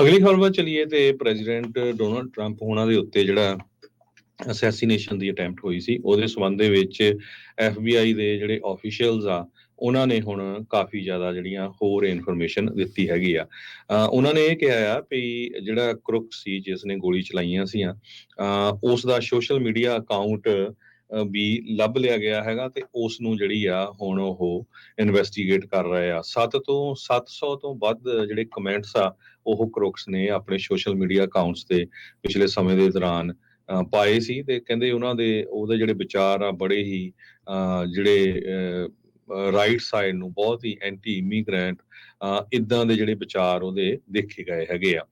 ਅਗਲੀ ਖਬਰ ਵੱਲ ਚਲੀਏ ਤੇ ਪ੍ਰੈਜ਼ੀਡੈਂਟ ਡੋਨਲਡ ਟਰੰਪ ਉਹਨਾਂ ਦੇ ਉੱਤੇ ਜਿਹੜਾ ਅਸੈਸੀਨੇਸ਼ਨ ਦੀ ਅਟੈਂਪਟ ਹੋਈ ਸੀ, ਉਹਦੇ ਸਬੰਧ ਦੇ ਵਿੱਚ FBI ਦੇ ਜਿਹੜੇ ਆਫੀਸ਼ੀਅਲਸ ਆ, ਉਹਨਾਂ ਨੇ ਹੁਣ ਕਾਫੀ ਜ਼ਿਆਦਾ ਜਿਹੜੀਆਂ ਹੋਰ ਇਨਫੋਰਮੇਸ਼ਨ ਦਿੱਤੀ ਹੈਗੀ ਆ। ਉਹਨਾਂ ਨੇ ਇਹ ਕਿਹਾ ਆ ਵੀ ਜਿਹੜਾ ਕ੍ਰੁਕ ਸੀ, ਜਿਸ ਨੇ ਗੋਲੀ ਚਲਾਈਆਂ ਸੀਆਂ, ਅਹ ਉਸ ਦਾ ਸੋਸ਼ਲ ਮੀਡੀਆ ਅਕਾਊਂਟ ਵੀ ਲੱਭ ਲਿਆ ਗਿਆ ਹੈਗਾ ਤੇ ਉਸ ਨੂੰ ਜਿਹੜੀ ਆ ਹੁਣ ਉਹ ਇਨਵੈਸਟੀਗੇਟ ਕਰ ਰਹੇ ਆ। 7 ਤੋਂ 700 ਤੋਂ ਵੱਧ ਜਿਹੜੇ ਕਮੈਂਟਸ ਆ, ਉਹ ਕ੍ਰੁਕਸ ਨੇ ਆਪਣੇ ਸੋਸ਼ਲ ਮੀਡੀਆ ਅਕਾਊਂਟਸ ਤੇ ਪਿਛਲੇ ਸਮੇਂ ਦੇ ਦੌਰਾਨ ਪਾਏ ਸੀ ਤੇ ਕਹਿੰਦੇ ਉਹਨਾਂ ਦੇ ਉਹਦੇ ਜਿਹੜੇ ਵਿਚਾਰ ਆ ਬੜੇ ਹੀ, ਅਹ ਜਿਹੜੇ ਰਾਈਟ ਸਾਈਡ ਨੂੰ ਬਹੁਤ ਹੀ ਐਂਟੀ ਇਮੀਗ੍ਰੈਂਟ ਇਦਾਂ ਦੇ ਜਿਹੜੇ ਵਿਚਾਰ ਉਹਦੇ ਦੇਖੇ ਗਏ ਹੈਗੇ ਆ।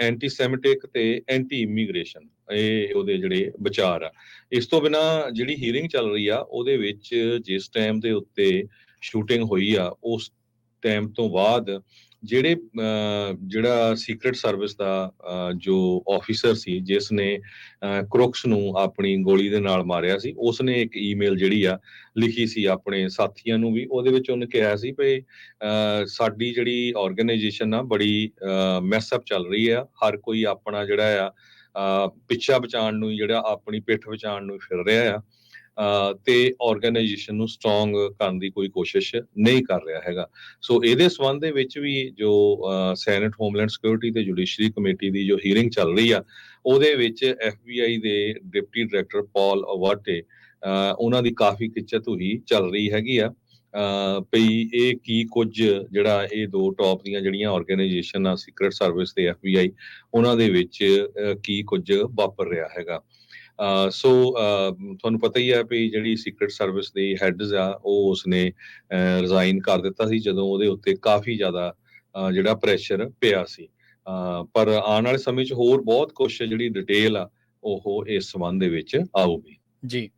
ਐਂਟੀ ਸੈਮਿਟਿਕ ਤੇ ਐਂਟੀ ਇਮੀਗ੍ਰੇਸ਼ਨ ਇਹ ਉਹਦੇ ਜਿਹੜੇ ਵਿਚਾਰ ਆ। ਇਸ ਤੋਂ ਬਿਨਾ ਜਿਹੜੀ ਹੀਅਰਿੰਗ ਚੱਲ ਰਹੀ ਆ, ਉਹਦੇ ਵਿੱਚ ਜਿਸ ਟਾਈਮ ਦੇ ਉੱਤੇ ਸ਼ੂਟਿੰਗ ਹੋਈ ਆ, ਉਸ ਟਾਈਮ ਤੋਂ ਬਾਅਦ ਜਿਹੜੇ ਅਹ, ਜਿਹੜਾ ਸੀਕ੍ਰੀਟ ਸਰਵਿਸ ਦਾ ਜੋ ਆਫੀਸਰ ਸੀ ਜਿਸ ਨੇ ਅਹ, ਕ੍ਰੁਕਸ ਨੂੰ ਆਪਣੀ ਗੋਲੀ ਦੇ ਨਾਲ ਮਾਰਿਆ ਸੀ ਉਸ ਨੇ ਇੱਕ ਈਮੇਲ ਜਿਹੜੀ ਆ ਲਿਖੀ ਸੀ ਆਪਣੇ ਸਾਥੀਆਂ ਨੂੰ ਵੀ ਉਹਦੇ ਵਿੱਚ ਉਹਨੇ ਕਿਹਾ ਸੀ ਵੀ ਅਹ, ਸਾਡੀ ਜਿਹੜੀ ਆਰਗੇਨਾਈਜੇਸ਼ਨ ਆ ਬੜੀ ਮੈਸਅਪ ਚੱਲ ਰਹੀ ਆ ਹਰ ਕੋਈ ਆਪਣਾ ਜਿਹੜਾ ਆ ਅਹ, ਪਿੱਛਾ ਬਚਾਉਣ ਨੂੰ ਜਿਹੜਾ ਆਪਣੀ ਪਿੱਠ ਬਚਾਉਣ ਨੂੰ ਫਿਰ ਰਿਹਾ ਆ। ਤੇ ਆਰਗੇਨਾਈਜੇਸ਼ਨ ਨੂੰ ਸਟਰੋਂਗ ਕਰਨ ਦੀ ਕੋਈ ਕੋਸ਼ਿਸ਼ ਨਹੀਂ ਕਰ ਰਿਹਾ ਹੈਗਾ। ਸੋ ਇਹਦੇ ਸਬੰਧ ਦੇ ਵਿੱਚ ਵੀ ਜੋ ਸੈਨੇਟ ਹੋਮਲੈਂਡ ਸਿਕਿਉਰਿਟੀ ਤੇ ਜੁਡੀਸ਼ਰੀ ਕਮੇਟੀ ਦੀ ਜੋ ਹੀਅਰਿੰਗ ਚੱਲ ਰਹੀ ਆ ਉਹਦੇ ਵਿੱਚ FBI ਦੇ ਡਿਪਟੀ ਡਾਇਰੈਕਟਰ ਪਾਲ ਅਵਾਟੇ ਅਹ, ਉਹਨਾਂ ਦੀ ਕਾਫੀ ਕਿਚਤ ਹੋਈ ਚੱਲ ਰਹੀ ਹੈਗੀ ਆ। ਅਹ, ਇਹ ਕੀ ਕੁਝ ਜਿਹੜਾ ਇਹ ਦੋ ਟੌਪ ਦੀਆਂ ਜਿਹੜੀਆਂ ਆਰਗੇਨਾਈਜੇਸ਼ਨ ਆ ਸੀਕ੍ਰੀਟ ਸਰਵਿਸ ਤੇ FBI ਉਹਨਾਂ ਦੇ ਵਿੱਚ ਕੀ ਕੁਝ ਵਾਪਰ ਰਿਹਾ ਹੈਗਾ। ਸੋ ਤੁਹਾਨੂੰ ਪਤਾ ਹੀ ਹੈ ਵੀ ਜਿਹੜੀ ਸੀਕ੍ਰੀਟ ਸਰਵਿਸ ਦੀ ਹੈਡਸ ਆ, ਉਹ ਉਸਨੇ ਰਿਜ਼ਾਈਨ ਕਰ ਦਿੱਤਾ ਸੀ ਜਦੋਂ ਉਹਦੇ ਉੱਤੇ ਕਾਫੀ ਜ਼ਿਆਦਾ ਜਿਹੜਾ ਪ੍ਰੈਸ਼ਰ ਪਿਆ ਸੀ। ਪਰ ਆਉਣ ਵਾਲੇ ਸਮੇਂ 'ਚ ਹੋਰ ਬਹੁਤ ਕੁਝ ਜਿਹੜੀ ਡਿਟੇਲ ਆ, ਉਹ ਇਸ ਸੰਬੰਧ ਦੇ ਵਿੱਚ ਆਊਗੀ। ਜੀ।